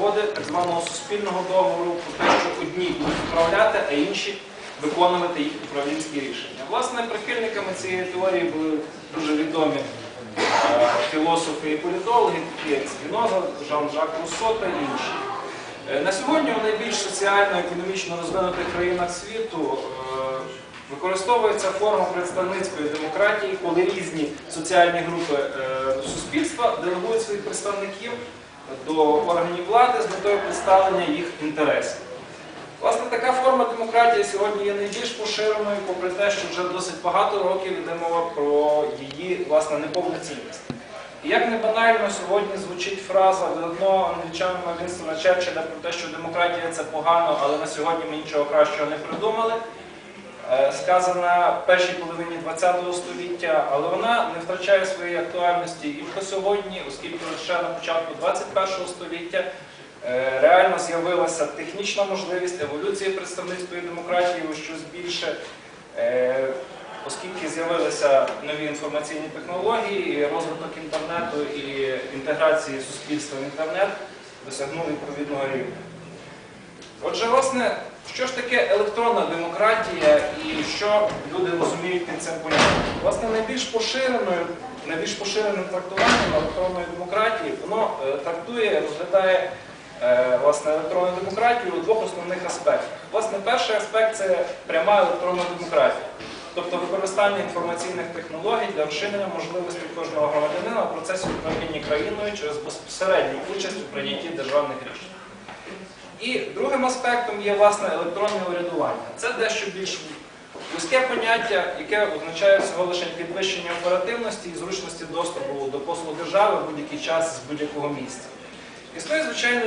угоди так званого суспільного договору про те, що одні будуть управляти, а інші виконувати їх управлінські рішення. Власне, прихильниками цієї теорії були дуже відомі е, філософи і політологи, такі як Спіноза, Жан-Жак Руссо та інші. Е, На сьогодні у найбільш соціально-економічно розвинутих країнах світу е, використовується форма представницької демократії, коли різні соціальні групи суспільства делегують своїх представників до органів влади з метою представлення їх інтересів. Власне, така форма демократії сьогодні є найбільш поширеною, попри те, що вже досить багато років йде мова про її власне неповноцінність. І як не банально сьогодні звучить фраза від одного англічанина Вінстона Черчилля про те, що демократія це погано, але на сьогодні ми нічого кращого не придумали, сказана в першій половині ХХ століття, але вона не втрачає своєї актуальності і по сьогодні, оскільки лише на початку ХХ століття е, реально з'явилася технічна можливість еволюції представницької демократії у щось більше. Е, Оскільки з'явилися нові інформаційні технології, розвиток інтернету і інтеграції суспільства в інтернет досягнув відповідного рівня. Отже, власне, що ж таке електронна демократія і що люди розуміють під цим поняттям? Власне, найбільш поширеною, найбільш поширеним трактуванням електронної демократії воно е, трактує, розглядає е, власне, електронну демократію у двох основних аспектах. Власне, перший аспект це пряма електронна демократія, тобто використання інформаційних технологій для розширення можливостей кожного громадянина в процесі управління країною через безпосередню участь у прийнятті державних рішень. І другим аспектом є власне електронне урядування. Це дещо більш вузьке поняття, яке означає всього лише підвищення оперативності і зручності доступу до послуг держави в будь-який час з будь-якого місця. Існує, звичайно,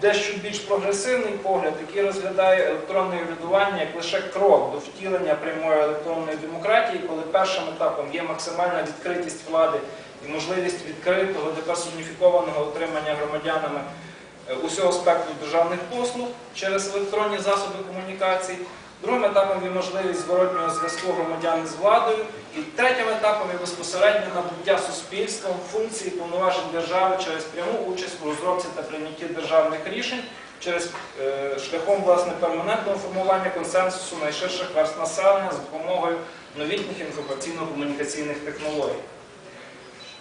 дещо більш прогресивний погляд, який розглядає електронне урядування як лише крок до втілення прямої електронної демократії, коли першим етапом є максимальна відкритість влади і можливість відкритого деперсоніфікованого отримання громадянами усього спектру державних послуг через електронні засоби комунікацій. Другим етапом є можливість зворотнього зв'язку громадян з владою. І третім етапом є безпосереднє набуття суспільством функції повноважень держави через пряму участь у розробці та прийнятті державних рішень через е, шляхом власне перманентного формування консенсусу найширших верст населення з допомогою новітніх інформаційно-комунікаційних технологій.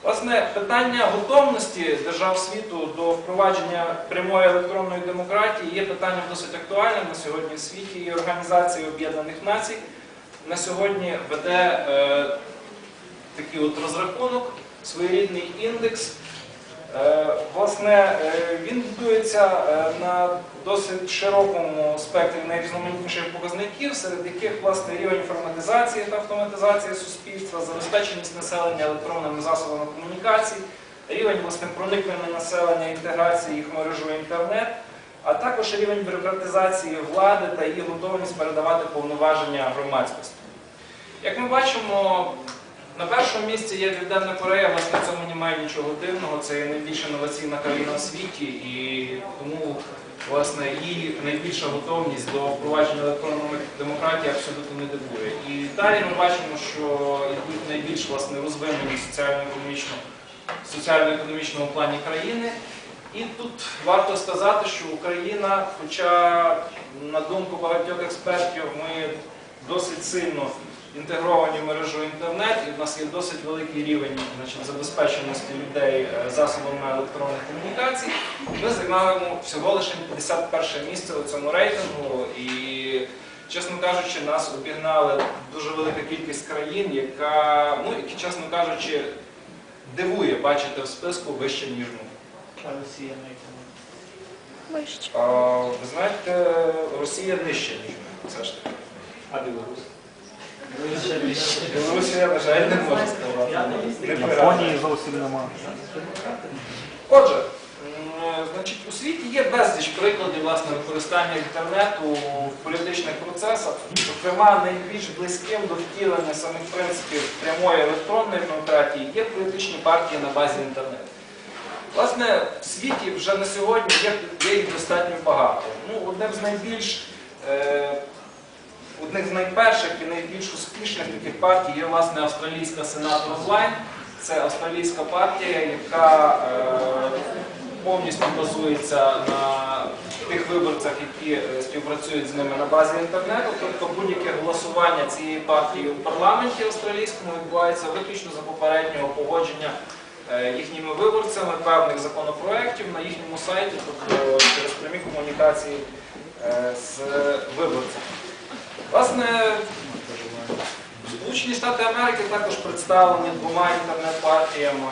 Власне, питання готовності держав світу до впровадження прямої електронної демократії є питанням досить актуальним на сьогодні в світі. І Організація Об'єднаних Націй на сьогодні веде е, такий от розрахунок, своєрідний індекс. Е, власне, е, він будується е, на досить широкому спектрі найрізноманітніших показників, серед яких власне рівень інформатизації та автоматизації суспільства, забезпеченість населення електронними засобами комунікацій, рівень власне проникнення населення, інтеграції їх мережу інтернет, а також рівень бюрократизації влади та її готовність передавати повноваження громадськості. Як ми бачимо, на першому місці є Південна Корея, власне, в цьому немає нічого дивного. Це є найбільш інноваційна країна в світі, і тому власне її найбільша готовність до впровадження електронної демократії абсолютно не дивує. І далі ми бачимо, що йдуть найбільш власне розвинені соціально-економічно соціально-економічному плані країни. І тут варто сказати, що Україна, хоча на думку багатьох експертів, ми досить сильно інтегровані в мережу інтернет, і в нас є досить великий рівень значить, забезпеченості людей е, засобами електронних комунікацій. Ми займаємо всього лише 51 місце у цьому рейтингу. І, чесно кажучи, нас обігнали дуже велика кількість країн, яка, ну, які, чесно кажучи, дивує бачити в списку вище, ніж ми. А Росія на? Вище. Ви знаєте, Росія нижче, ніж ми. Все ж таки. А Білорусь? Білорусія, на жаль, не може сказати. Японії зовсім нема. Отже, значить, у світі є безліч прикладів власне, використання інтернету в політичних процесах. Зокрема, найбільш близьким до втілення самих принципів прямої електронної демократії є політичні партії на базі інтернету. Власне, в світі вже на сьогодні є, є їх достатньо багато. Ну, одним з найбільш е, одних з найперших і найбільш успішних таких партій є власне австралійська сенат онлайн. Це австралійська партія, яка е, повністю базується на тих виборцях, які е, співпрацюють з ними на базі інтернету. Тобто будь-яке голосування цієї партії у парламенті австралійському відбувається виключно за попереднього погодження е, їхніми виборцями певних законопроєктів на їхньому сайті, тобто через прямі комунікації е, з виборцями. Власне, Сполучені Штати Америки також представлені двома інтернет-партіями.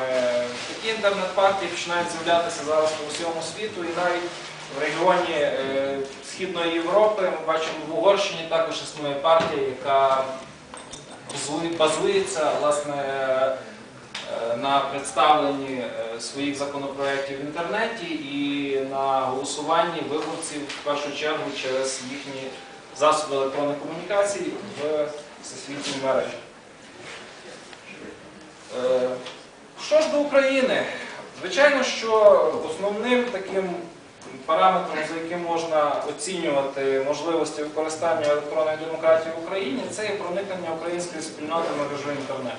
Такі інтернет-партії починають з'являтися зараз по всьому світу і навіть в регіоні е, Східної Європи ми бачимо в Угорщині також існує партія, яка базується власне е, на представленні е, своїх законопроєктів в інтернеті і на голосуванні виборців в першу чергу через їхні засоби електронної комунікації в всесвітній мережі. Е, Що ж до України? Звичайно, що основним таким параметром, за яким можна оцінювати можливості використання електронної демократії в Україні, це є проникнення української спільноти в мережу інтернету.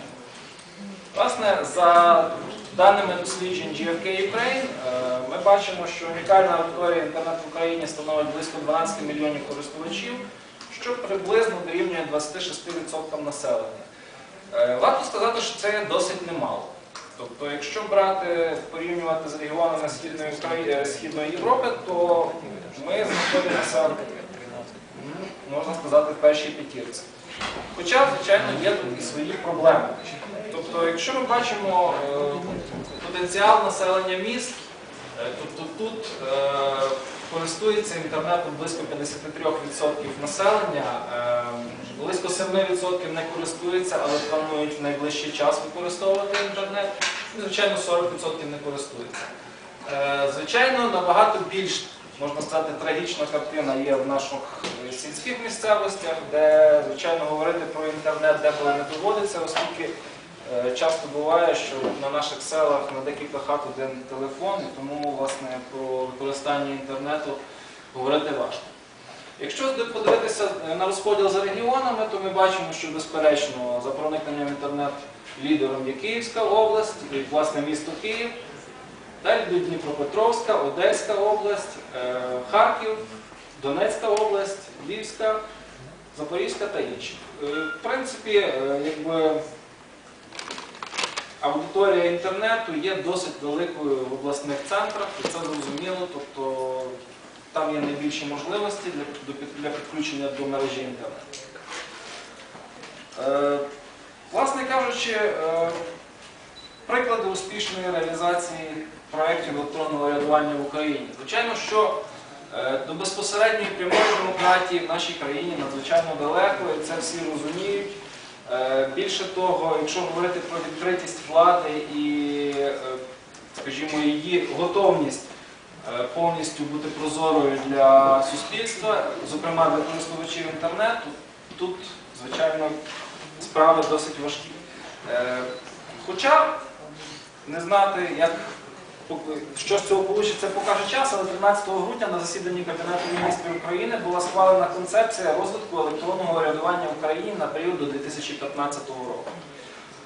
Власне, за даними досліджень GFK Ukraine, е, ми бачимо, що унікальна аудиторія інтернет в Україні становить близько 12 мільйонів користувачів, що приблизно дорівнює 26% населення. Е, Варто сказати, що це досить немало. Тобто, якщо брати, порівнювати з регіонами Східної, Украї- е, Східної Європи, то ми знаходимося, можна сказати, в першій п'ятірці. Хоча, звичайно, є тут і свої проблеми. Тобто, якщо ми бачимо е, потенціал населення міст, е, тобто тут е, користується інтернетом близько 53% населення, близько 7% не користується, але планують в найближчий час використовувати інтернет. Звичайно, 40% не користуються. Звичайно, набагато більш, можна сказати, трагічна картина є в наших сільських місцевостях, де, звичайно, говорити про інтернет деколи не доводиться, оскільки часто буває, що на наших селах на декілька хат один телефон, і тому, власне, про використання інтернету говорити важко. Якщо подивитися е, на розподіл за регіонами, то ми бачимо, що безперечно за проникненням інтернет лідером є Київська область, і, власне місто Київ. Далі Дніпропетровська, Одеська область, е, Харків, Донецька область, Львівська, Запорізька та інші. Е, В принципі, е, якби аудиторія інтернету є досить великою в обласних центрах, і це зрозуміло, тобто там є найбільші можливості для, для підключення до мережі інтернету. Е, власне кажучи, е, приклади успішної реалізації проєктів електронного рядування в Україні. Звичайно, що е, до безпосередньої прямої демократії в нашій країні надзвичайно далеко, і це всі розуміють. Е, Більше того, якщо говорити про відкритість влади і, е, скажімо, її готовність е, повністю бути прозорою для суспільства, зокрема для користувачів інтернету, тут, звичайно, справи досить важкі. Хоча не знати, як що з цього вийде, покаже час, але 13 грудня на засіданні Кабінету міністрів України була схвалена концепція розвитку електронного рядування в Україні на період до 2015 року.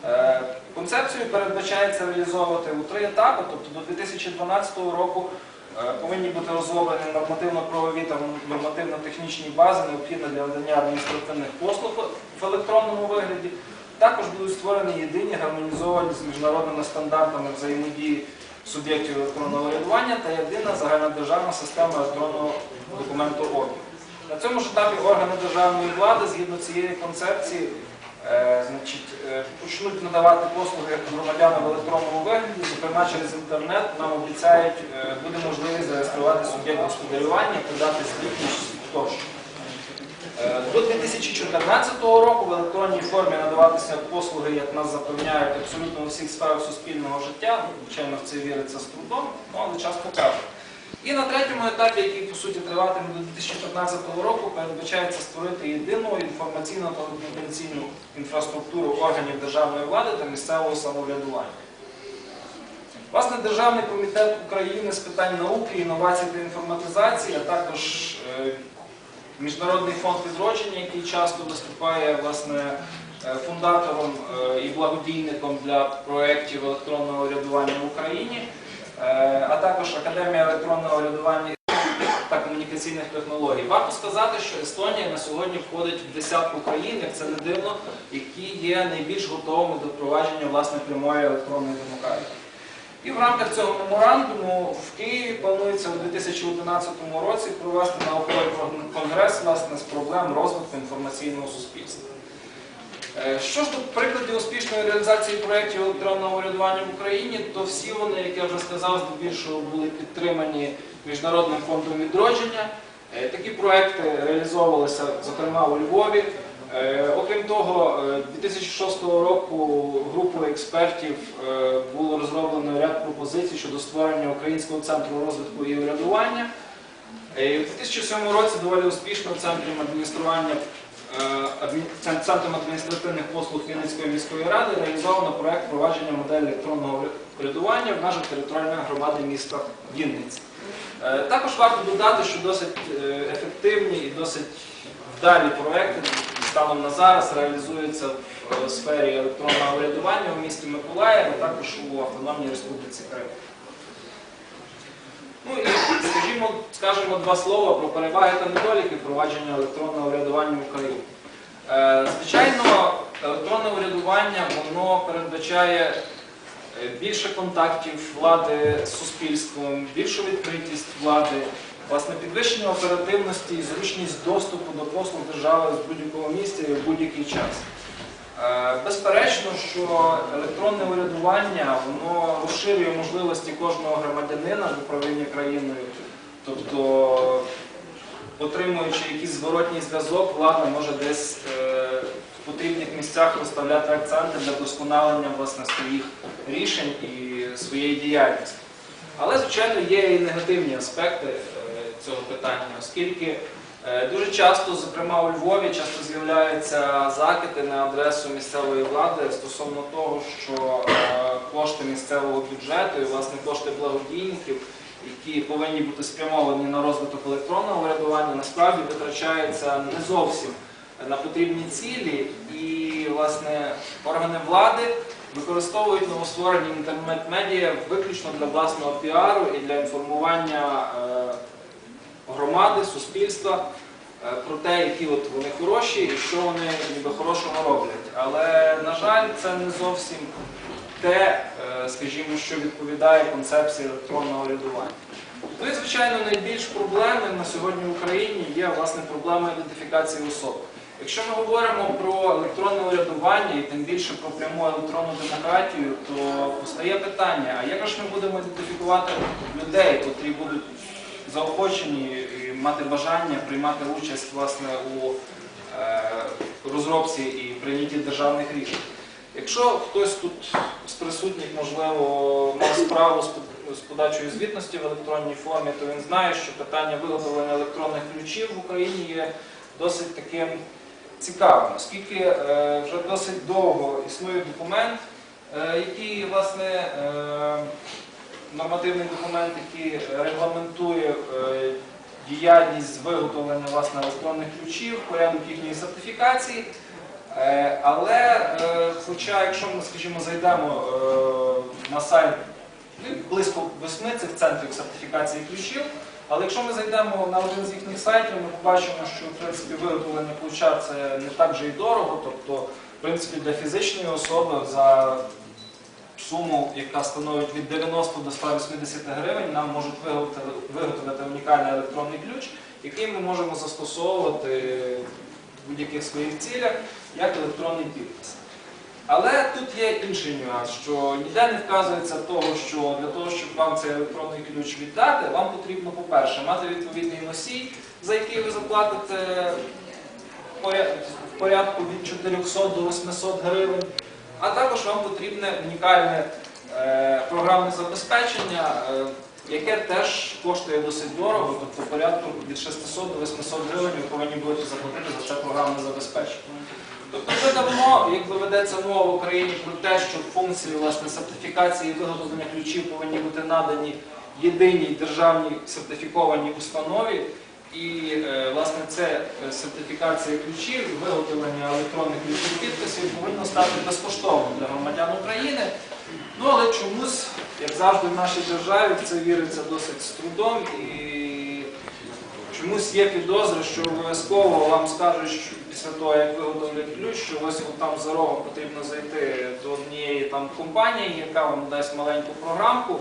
Е, Концепцію передбачається реалізовувати у три етапи, тобто до 2012 року е, повинні бути розроблені нормативно-правові та нормативно-технічні бази, необхідні для надання адміністративних послуг в електронному вигляді. Також будуть створені єдині гармонізовані з міжнародними стандартами взаємодії суб'єктів електронного рядування та єдина загальнодержавна система електронного документообігу. На цьому ж етапі органи державної влади, згідно цієї концепції, е, е, почнуть надавати послуги громадянам в електронному вигляді, зокрема через інтернет нам обіцяють, е, буде можливість зареєструвати суб'єкт господарювання, подати звітність тощо. До 2014 року в електронній формі надаватися послуги, як нас запевняють, абсолютно у всіх сферах суспільного життя. Звичайно, в це віриться з трудом, ну, але час покаже. І на третьому етапі, який по суті триватиме до 2015 року, передбачається створити єдину інформаційну та комунікаційну інфраструктуру органів державної влади та місцевого самоврядування. Власне, Державний комітет України з питань науки, інновацій та інформатизації, а також е, Міжнародний фонд відродження, який часто виступає власне, е, фундатором е, і благодійником для проєктів електронного рядування в Україні, е, а також Академія електронного урядування та комунікаційних технологій. Варто сказати, що Естонія на сьогодні входить в десятку країн, як це не дивно, які є найбільш готовими до впровадження власне прямої електронної демократії. І в рамках цього меморандуму в Києві планується у 2011 році провести науковий конгрес власне з проблем розвитку інформаційного суспільства. Е, Що ж до прикладів успішної реалізації проєктів електронного урядування в Україні, то всі вони, як я вже сказав, здебільшого були підтримані Міжнародним фондом відродження. Е, Такі проекти реалізовувалися, зокрема у Львові. Е, Окрім того, е, 2006 року групою експертів було розроблено ряд пропозицій щодо створення Українського центру розвитку і урядування. Е, У 2007 році доволі успішно центром адміністрування е, Центром адміністративних послуг Вінницької міської ради реалізовано проект провадження моделі електронного урядування в межах територіальної громади міста Вінниці. Е, Також варто додати, що досить ефективні і досить вдалі проекти станом на зараз реалізуються в сфері електронного урядування у місті Миколаїв, а також у Автономній Республіці Крим. Ну і скажімо, скажемо два слова про переваги та недоліки впровадження електронного урядування в Україні. Е, Звичайно, електронне урядування воно передбачає е, більше контактів влади з суспільством, більшу відкритість влади, власне, підвищення оперативності і зручність доступу до послуг держави з будь-якого місця і в будь-який час. Е, Безперечно, що електронне урядування воно розширює можливості кожного громадянина в управлінні країною. Тобто, отримуючи якийсь зворотній зв'язок, влада може десь е, в потрібних місцях розставляти акценти для вдосконалення власне, своїх рішень і своєї діяльності. Але, звичайно, є і негативні аспекти е, цього питання, оскільки Дуже часто, зокрема у Львові, часто з'являються закиди на адресу місцевої влади стосовно того, що е, кошти місцевого бюджету і власне кошти благодійників, які повинні бути спрямовані на розвиток електронного урядування, насправді витрачаються не зовсім на потрібні цілі, і власне органи влади використовують новостворені інтернет-медіа виключно для власного піару і для інформування. Громади, суспільства е, про те, які от вони хороші і що вони ніби хорошого роблять. Але, на жаль, це не зовсім те, е, скажімо, що відповідає концепції електронного урядування. Ну і, звичайно, найбільш проблемним на сьогодні в Україні є власне проблема ідентифікації особи. Якщо ми говоримо про електронне урядування і тим більше про пряму електронну демократію, то постає питання, а як ж ми будемо ідентифікувати людей, котрі будуть заохочені і мати бажання приймати участь власне у е, розробці і прийнятті державних рішень. Якщо хтось тут з присутніх, можливо, мав справу з подачою звітності в електронній формі, то він знає, що питання виготовлення електронних ключів в Україні є досить таким цікавим, оскільки е, вже досить довго існує документ, е, який, власне, нормативний документ, який регламентує е, діяльність з виготовлення власне, електронних ключів, порядок їхньої сертифікації. Е, Але, е, хоча, якщо ми, скажімо, зайдемо на сайт близько восьми цих центрів сертифікації ключів, але якщо ми зайдемо на один з їхніх сайтів, ми побачимо, що в принципі виготовлення ключа це не так же і дорого, тобто, в принципі, для фізичної особи за суму, яка становить від 90 до 180 гривень, нам можуть виготовити, унікальний електронний ключ, який ми можемо застосовувати в будь-яких своїх цілях як електронний підпис. Але тут є інший нюанс, що ніде не вказується того, що для того, щоб вам цей електронний ключ віддати, вам потрібно, по-перше, мати відповідний носій, за який ви заплатите в порядку від 400 до 800 гривень. А також вам потрібне унікальне е, програмне забезпечення, е, яке теж коштує досить дорого, тобто порядку від 600 до 800 гривень ви повинні будете заплатити за це програмне забезпечення. Тобто вже давно, якби ведеться мова в Україні про те, що функції власне сертифікації і виготовлення ключів повинні бути надані єдиній державній сертифікованій установі. І е, власне це е, сертифікація ключів, виготовлення електронних ключів підписів повинно стати безкоштовним для громадян України. Ну але чомусь як завжди в нашій державі, це віриться досить з трудом і чомусь є підозри, що обов'язково вам скажуть, що після того, як виготовлять ключ, що ось там за рогом потрібно зайти до однієї там компанії, яка вам дасть маленьку програмку,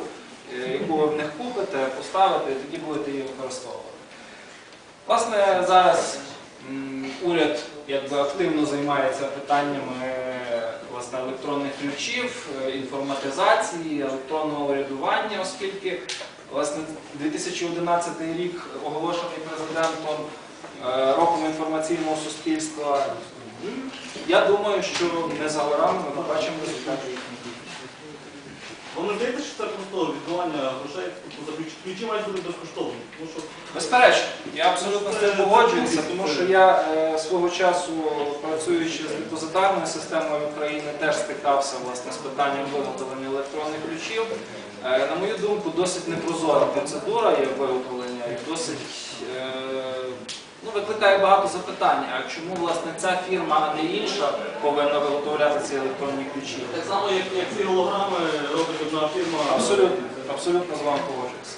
е, яку ви в них купите, поставите, і тоді будете її використовувати. Власне, зараз уряд якби активно займається питаннями власне, електронних ключів, е, інформатизації, електронного урядування, оскільки власне 2011 рік оголошений президентом е, роком інформаційного суспільства. Я думаю, що не за горами ми побачимо результати. Вам не здається, що це просто відбивання грошей, тобто ключі, ключі мають бути безкоштовні. Тому що Безперечно, я абсолютно з цим погоджуюся, тому що я е, свого часу, працюючи з депозитарною системою України, теж стикався власне з питанням виготовлення електронних ключів. Е, на мою думку, досить непрозора процедура є виготовлення і досить е, ну, викликає багато запитань. А чому власне ця фірма, а не інша, повинна виготовляти ці електронні ключі? так само, як, як ці голограми робить одна фірма. Абсолютно, абсолютно з вами погоджуюся.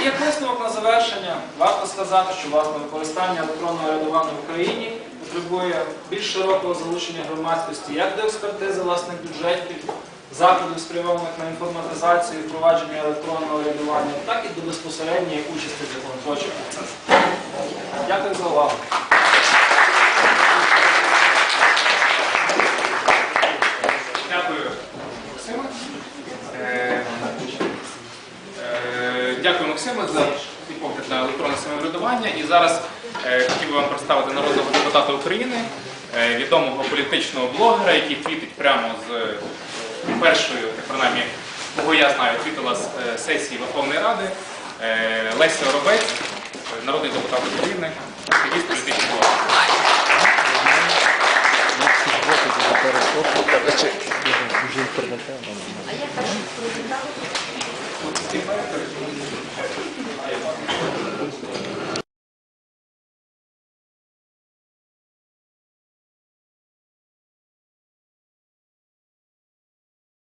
І як висновок на завершення, варто сказати, що власне використання електронного рядування в Україні потребує більш широкого залучення громадськості як до експертизи власних бюджетів, заходів, спрямованих на інформатизацію і впровадження електронного рядування, так і до безпосередньої участі законотворчих процесах. Дякую за увагу. Дякую, Максиме. Е, е, Дякую, Максиме, за свій погляд на електронне самоврядування. І зараз е, хотів би вам представити народного депутата України, відомого політичного блогера, який твітить прямо з першою, принаймні, кого я знаю, відвідала з е, сесії Верховної Ради е, Леся Робець, народний депутат України, активіст політичного влади.